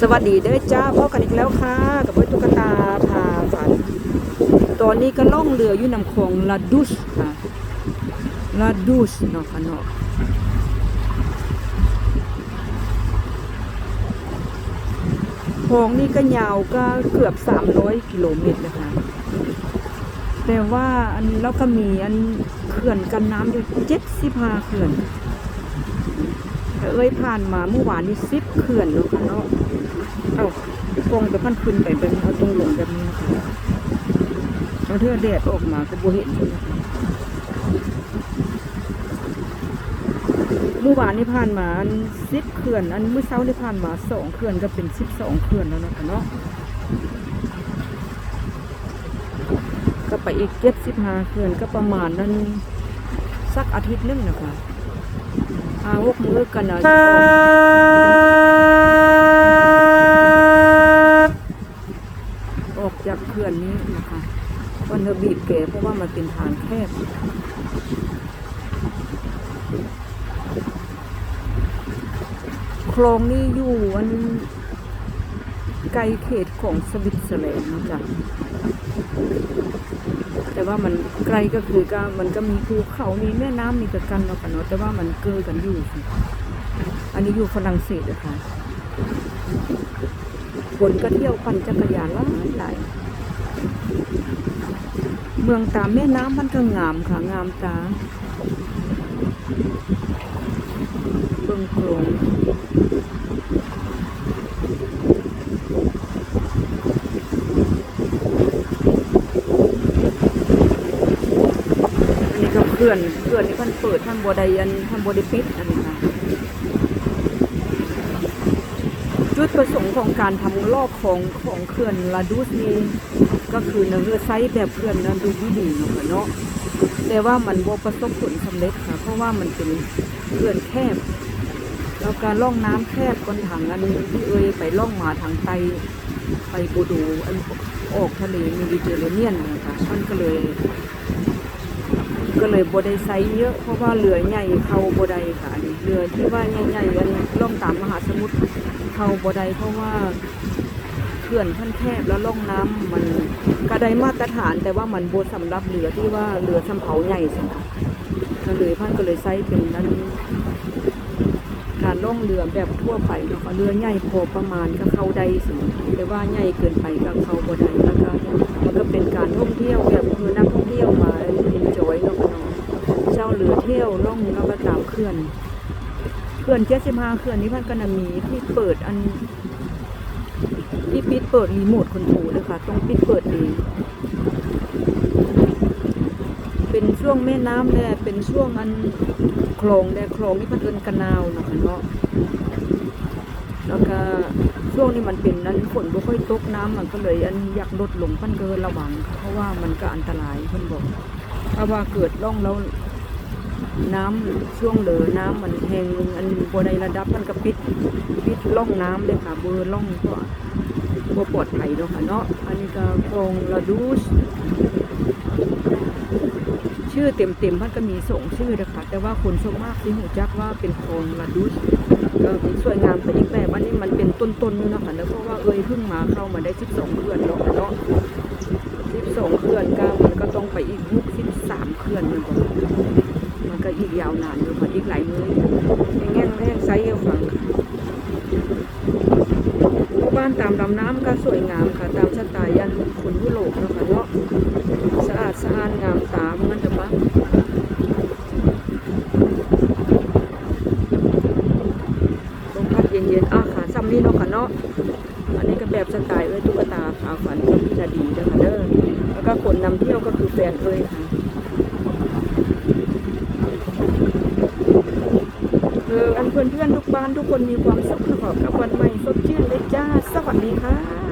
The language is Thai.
สวัสดีเด้อจ้าพ่อกันอีกแล้วค่ะ กับพ่อตุ๊กตาพาฝัน ตอนนี้ก็ล่องเรืออยู่นำคลองลาดุสค่ะลาดุสเนาะค่ะเนาะคลองนี่ก็ยาวก็เกือบ 300 กิโลเมตรนะคะแต่ว่าอันแล้วก็มีอันเขื่อนกันน้ำอยู่75เขื่อน เอ้ยผ่านมาเมื่อวานนี้ซิบเขื่อนแล้วค่ะเนาะเอ้าฟองแต่พันขึ้นไปเป็นเอาตรงหลงแบบนี้นะคะแล้วเธอแดดออกมาก็บ่เห็นเลยเมื่อวานนี้ผ่านมาอันซิบเขื่อน อันเมื่อเช้านี้ผ่านมาสองเขื่อนก็เป็นสิบสองเขื่อนแล้วนะคะเนาะก็ไปอีกเจ็ดสิบห้าเขื่อนก็ประมาณนั้นสักอาทิตย์นึงนะคะ อาหกมือกันนะออกจากเขื่อนนี้นะคะวันเธอบีบแกเพราะว่ามันเป็นทางแคบโคลองนี่อยู่อันไกลเขตของสวิตเซอร์แลนด์นะจ๊ะ แต่ว่ามันไกลก็คือก็มันก็มีภูเขา มีแม่น้ำมีตะกันเนาะกันเนาะแต่ว่ามันเกอกันอยู่อันนี้อยู่ฝรั่งเศสอะค่ะคนก็เที่ยวปั่นจักรยานหลายหลายเมืองตามแม่น้ำมันก็งามค่ะ งามตาเบิ่งโครง เกลื่อนเพื่อนนี่ท่านเปิดท่านบไดอันท่านบไดปิดอันนี้ค่ะจุดประสงค์ของการทำลอกของของเขื่อนลาดูสนี่ก็คือเนื้อไซส์แบบเขื่อนนั้นดูดีดีเนาะเนาะแต่ว่ามันบ่ประสบผลสำเร็จค่ะ เพราะว่ามันเป็นเขื่อนแคบแล้วการล่องน้ำแคบคนถังอันที่เอ่ยไปล่องมาทางไตไปบูดูอันออกทะเลเมดิเตอร์เรเนียนนะคะมันก็เลย ก็เลยบได้ไซเยอะ เพราะว่าเรือใหญ่เข้าบได้ค่ะเรือที่ว่าใหญ่ๆอันล่องตามมหาสมุทรเข้าบได้เพราะว่าเขื่อนท่านแคบแล้วล่องน้ำมันก็ไดมาตรฐาน แต่ว่ามันโบสำหรับเรือที่ว่าเรือสำเภาใหญ่สิคะก็เลยพันก็เลยไซเป็นนั้นการล่องเรือแบบทั่วไปเนาะค่ะเรือใหญ่พอประมาณก็เข้าได้สิแต่ว่าใหญ่เกินไปก็เข้าบ่ได้แล้วก็มันก็เป็นการท่องเที่ยวแบบคือนักท่อง ขื่อนเจ็ดสิบห้าเขื่อนนี้พันกนะมีที่เปิดอัน ที่ปิดเปิดรีโมทคอนโทรลเลยค่ะต้องปิดเปิดเองเป็นช่วงแม่น้ำแน่เป็นช่วงอันคลองแน่คลองนี่พันเอินกันนาวเนาะค่ะเนาะแล้วก็ช่วงนี้มันเป็นนั้นฝนบ่ค่อยตกน้ำมันก็เลย อันอยากลดลงพันเกินระวัง เพราะว่ามันก็อันตรายเพิ่นบอกถ้าว่าเกิดร่องแล้ว น้ำช่วงเหลือน้ำมันแหงลงอันบนในระดับมันก็ปิดปิดร่องน้ำเลยค่ะเบอร์ร่องก็บ่ปลอดภัยเนาะค่ะเนาะอันนี้ก็คลองลาดูสชื่อเต็มๆมันก็มีส่งชื่อนะคะแต่ว่าคนส่วนมากที่หูจักว่าเป็นคลองลาดูสก็สวยงามไปอีกแบบอันนี้มันเป็นต้นๆนี่เนะคะเนอะเพราะว่าเอ้ยเพิ่งมาเข้ามาได้ 12เดือนเนาะเนาะสิบสองเขื่อนก็มันก็ต้องไปอีกหกสิบสามเขื่อนมันก็มันก็อีกยาวนานอยู่ค่ะอีกหลายมื้ออย่างเงี้ยแห้งไซส์เอาฟังค่ะหมู่บ้านตามลำน้ำก็สวยงามค่ะ ตามสไตล์ยันคนยุโรปนะคะเนาะสะอาดสะอานงามตามนงั้นจะปะลมพัดเย็นๆอะค่ะซ้ำนี่เนาะค่ะเนาะอันนี้ก็แบบสไตล์ไว้ตุ๊กตาขาวฝันกับพี่นาดีเด้อค่ะเด้อแล้วก็คนนำเที่ยวก็คือแฟนเอ้ยค่ะ เอออันเพื่อนๆทุกบ้านทุกคนมีความสุขนะขอกับวันใหม่สดชื่นเลยจ้า สวัสดีค่ะ